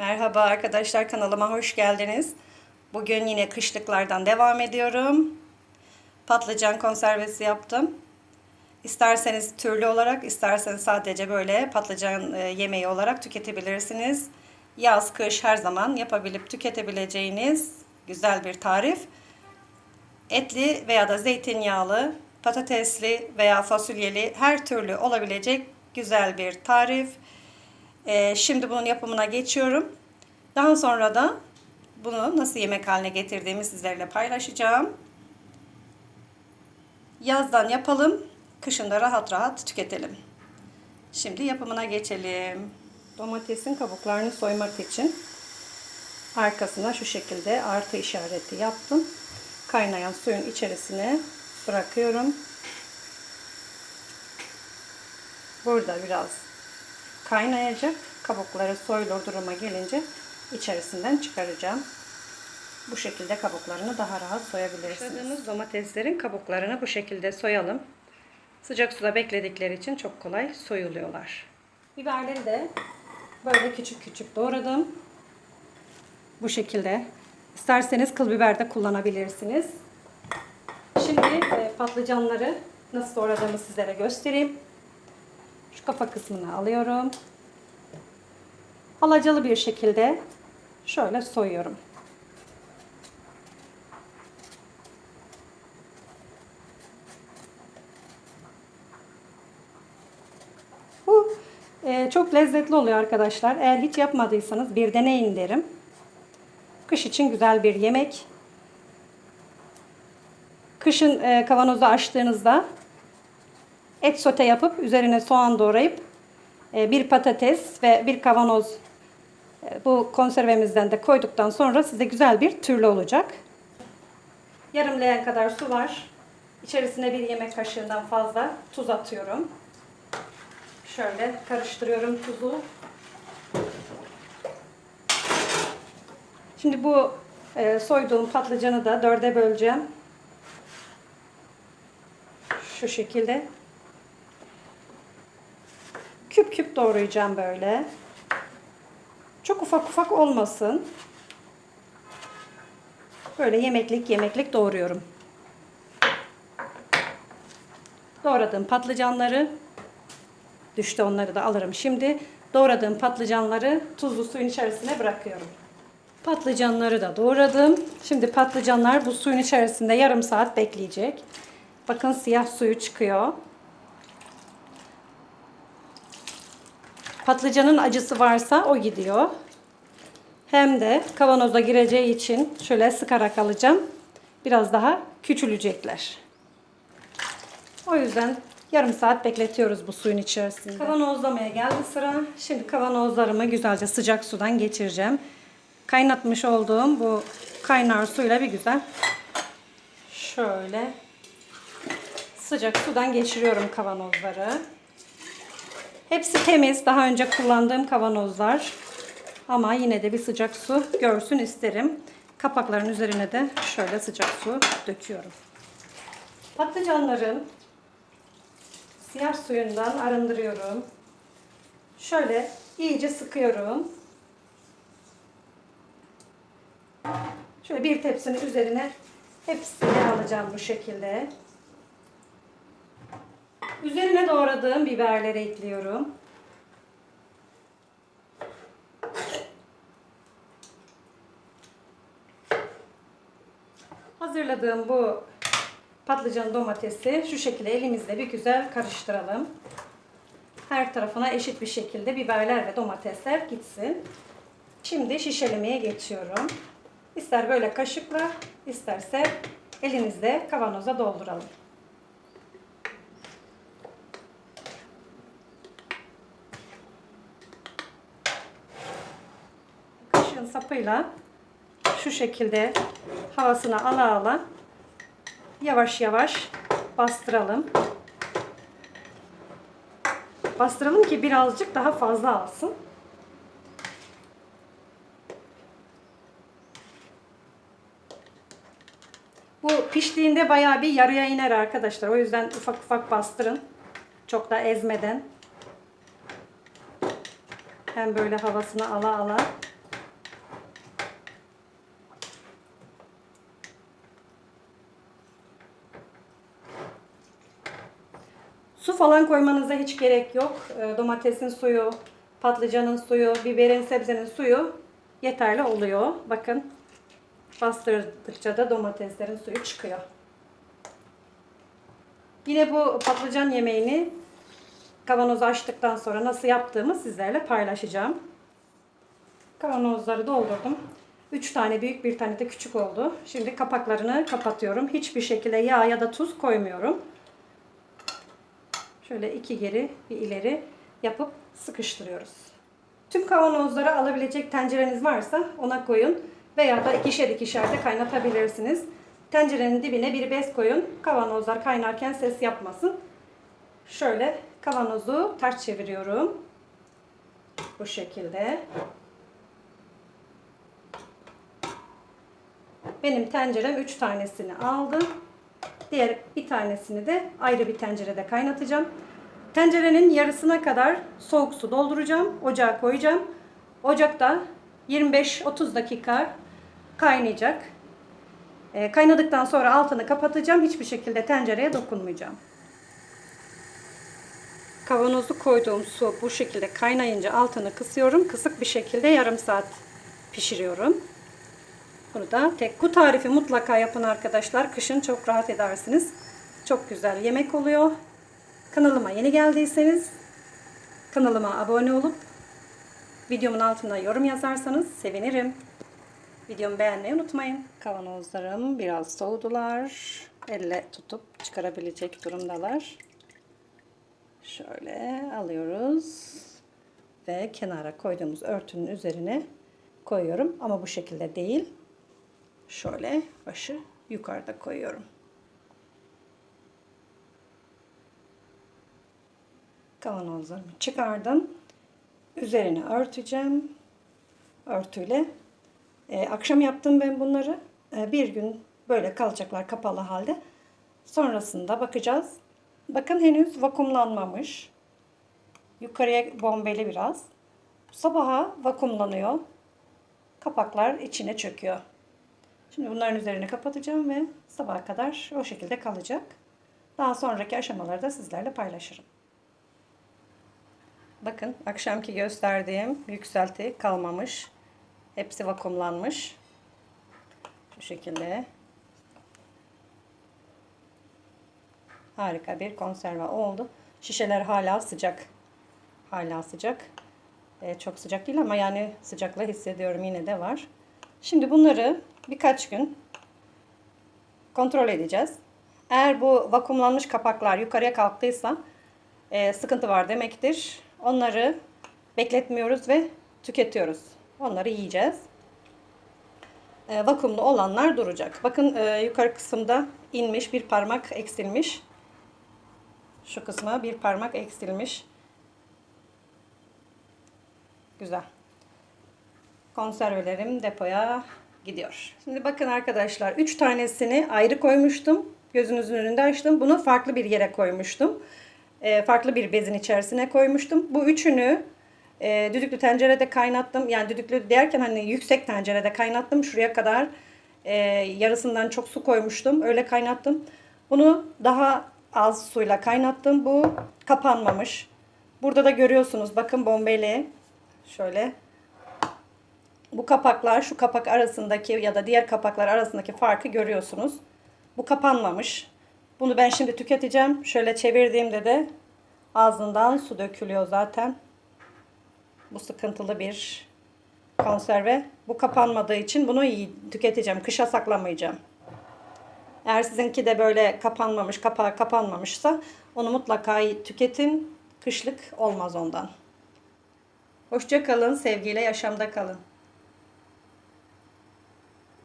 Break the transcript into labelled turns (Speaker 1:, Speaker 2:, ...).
Speaker 1: Merhaba arkadaşlar kanalıma hoş geldiniz. Bugün yine kışlıklardan devam ediyorum. Patlıcan konservesi yaptım. İsterseniz türlü olarak, isterseniz sadece böyle patlıcan e, yemeği olarak tüketebilirsiniz. Yaz, kış her zaman yapabilip tüketebileceğiniz güzel bir tarif. Etli veya da zeytinyağlı, patatesli veya fasulyeli her türlü olabilecek güzel bir tarif. Ee, şimdi bunun yapımına geçiyorum. Daha sonra da bunu nasıl yemek haline getirdiğimi sizlerle paylaşacağım. Yazdan yapalım, kışın da rahat rahat tüketelim. Şimdi yapımına geçelim. Domatesin kabuklarını soymak için arkasına şu şekilde artı işareti yaptım. Kaynayan suyun içerisine bırakıyorum. Burada biraz kaynayacak. Kabukları soyulur duruma gelince içerisinden çıkaracağım. Bu şekilde kabuklarını daha rahat soyabilirsiniz. Başladığımız domateslerin kabuklarını bu şekilde soyalım. Sıcak suda bekledikleri için çok kolay soyuluyorlar. Biberleri de böyle küçük küçük doğradım. Bu şekilde. İsterseniz kıl biber de kullanabilirsiniz. Şimdi e, patlıcanları nasıl doğradığımı sizlere göstereyim. Şu kafa kısmını alıyorum. Alacalı bir şekilde şöyle soyuyorum. Bu e, çok lezzetli oluyor arkadaşlar. Eğer hiç yapmadıysanız bir deneyin derim. Kış için güzel bir yemek. Kışın e, kavanozu açtığınızda et sote yapıp üzerine soğan doğrayıp e, bir patates ve bir kavanoz bu konservemizden de koyduktan sonra size güzel bir türlü olacak. Yarım kadar su var. İçerisine bir yemek kaşığından fazla tuz atıyorum. Şöyle karıştırıyorum tuzu. Şimdi bu e, soyduğum patlıcanı da dörde böleceğim. Şu şekilde. Küp küp doğrayacağım böyle. Çok ufak ufak olmasın. Böyle yemeklik yemeklik doğruyorum. Doğradığım patlıcanları düştü onları da alırım. Şimdi doğradığım patlıcanları tuzlu suyun içerisine bırakıyorum. Patlıcanları da doğradım. Şimdi patlıcanlar bu suyun içerisinde yarım saat bekleyecek. Bakın siyah suyu çıkıyor. Patlıcanın acısı varsa o gidiyor. Hem de kavanoza gireceği için şöyle sıkarak alacağım. Biraz daha küçülecekler. O yüzden yarım saat bekletiyoruz bu suyun içerisinde. Kavanozlamaya geldi sıra. Şimdi kavanozlarımı güzelce sıcak sudan geçireceğim. Kaynatmış olduğum bu kaynar suyla bir güzel şöyle sıcak sudan geçiriyorum kavanozları. Hepsi temiz. Daha önce kullandığım kavanozlar. Ama yine de bir sıcak su görsün isterim. Kapakların üzerine de şöyle sıcak su döküyorum. Patlıcanların siyah suyundan arındırıyorum. Şöyle iyice sıkıyorum. Şöyle bir tepsinin üzerine hepsini alacağım bu şekilde. Üzerine doğradığım biberleri ekliyorum. Hazırladığım bu patlıcan domatesi şu şekilde elimizle bir güzel karıştıralım. Her tarafına eşit bir şekilde biberler ve domatesler gitsin. Şimdi şişelemeye geçiyorum. İster böyle kaşıkla, isterse elinizle kavanoza dolduralım. Kaşığın sapıyla şu şekilde havasını ala ala yavaş yavaş bastıralım. Bastıralım ki birazcık daha fazla alsın. Bu piştiğinde bayağı bir yarıya iner arkadaşlar. O yüzden ufak ufak bastırın. Çok da ezmeden. Hem böyle havasını ala ala falan koymanıza hiç gerek yok. E, domatesin suyu, patlıcanın suyu, biberin, sebzenin suyu yeterli oluyor. Bakın bastırdıkça da domateslerin suyu çıkıyor. Yine bu patlıcan yemeğini kavanozu açtıktan sonra nasıl yaptığımı sizlerle paylaşacağım. Kavanozları doldurdum. 3 tane büyük bir tane de küçük oldu. Şimdi kapaklarını kapatıyorum. Hiçbir şekilde yağ ya da tuz koymuyorum. Şöyle iki geri bir ileri yapıp sıkıştırıyoruz. Tüm kavanozları alabilecek tencereniz varsa ona koyun. Veya da ikişer ikişer de kaynatabilirsiniz. Tencerenin dibine bir bez koyun. Kavanozlar kaynarken ses yapmasın. Şöyle kavanozu ters çeviriyorum. Bu şekilde. Benim tencerem 3 tanesini aldı. Diğer bir tanesini de ayrı bir tencerede kaynatacağım. Tencerenin yarısına kadar soğuk su dolduracağım. Ocağa koyacağım. Ocakta 25-30 dakika kaynayacak. E, kaynadıktan sonra altını kapatacağım. Hiçbir şekilde tencereye dokunmayacağım. Kavanozu koyduğum su bu şekilde kaynayınca altını kısıyorum. Kısık bir şekilde yarım saat pişiriyorum. Bunu da tek bu tarifi mutlaka yapın arkadaşlar. Kışın çok rahat edersiniz. Çok güzel yemek oluyor. Kanalıma yeni geldiyseniz kanalıma abone olup videomun altına yorum yazarsanız sevinirim. Videomu beğenmeyi unutmayın. Kavanozlarım biraz soğudular. Elle tutup çıkarabilecek durumdalar. Şöyle alıyoruz ve kenara koyduğumuz örtünün üzerine koyuyorum ama bu şekilde değil. Şöyle başı yukarıda koyuyorum. Kavanozlarımı çıkardım. Üzerine örteceğim. Örtüyle. Ee, akşam yaptım ben bunları. Ee, bir gün böyle kalacaklar kapalı halde. Sonrasında bakacağız. Bakın henüz vakumlanmamış. Yukarıya bombeli biraz. Sabaha vakumlanıyor. Kapaklar içine çöküyor. Şimdi bunların üzerine kapatacağım ve sabaha kadar o şekilde kalacak. Daha sonraki aşamaları da sizlerle paylaşırım. Bakın akşamki gösterdiğim yükselti kalmamış. Hepsi vakumlanmış. Bu şekilde. Harika bir konserve oldu. Şişeler hala sıcak. Hala sıcak. Ee, çok sıcak değil ama yani sıcaklığı hissediyorum yine de var. Şimdi bunları birkaç gün kontrol edeceğiz. Eğer bu vakumlanmış kapaklar yukarıya kalktıysa e, sıkıntı var demektir. Onları bekletmiyoruz ve tüketiyoruz. Onları yiyeceğiz. E, vakumlu olanlar duracak. Bakın e, yukarı kısımda inmiş bir parmak eksilmiş. Şu kısma bir parmak eksilmiş. Güzel. Konservelerim depoya gidiyor. Şimdi bakın arkadaşlar 3 tanesini ayrı koymuştum. Gözünüzün önünde açtım. Bunu farklı bir yere koymuştum. E, farklı bir bezin içerisine koymuştum. Bu üçünü e, düdüklü tencerede kaynattım. Yani düdüklü derken hani yüksek tencerede kaynattım. Şuraya kadar e, yarısından çok su koymuştum. Öyle kaynattım. Bunu daha az suyla kaynattım. Bu kapanmamış. Burada da görüyorsunuz. Bakın bombeli. Şöyle bu kapaklar şu kapak arasındaki ya da diğer kapaklar arasındaki farkı görüyorsunuz. Bu kapanmamış. Bunu ben şimdi tüketeceğim. Şöyle çevirdiğimde de ağzından su dökülüyor zaten. Bu sıkıntılı bir konserve. Bu kapanmadığı için bunu iyi tüketeceğim. Kışa saklamayacağım. Eğer sizinki de böyle kapanmamış, kapağı kapanmamışsa onu mutlaka tüketin. Kışlık olmaz ondan. Hoşça kalın, sevgiyle yaşamda kalın.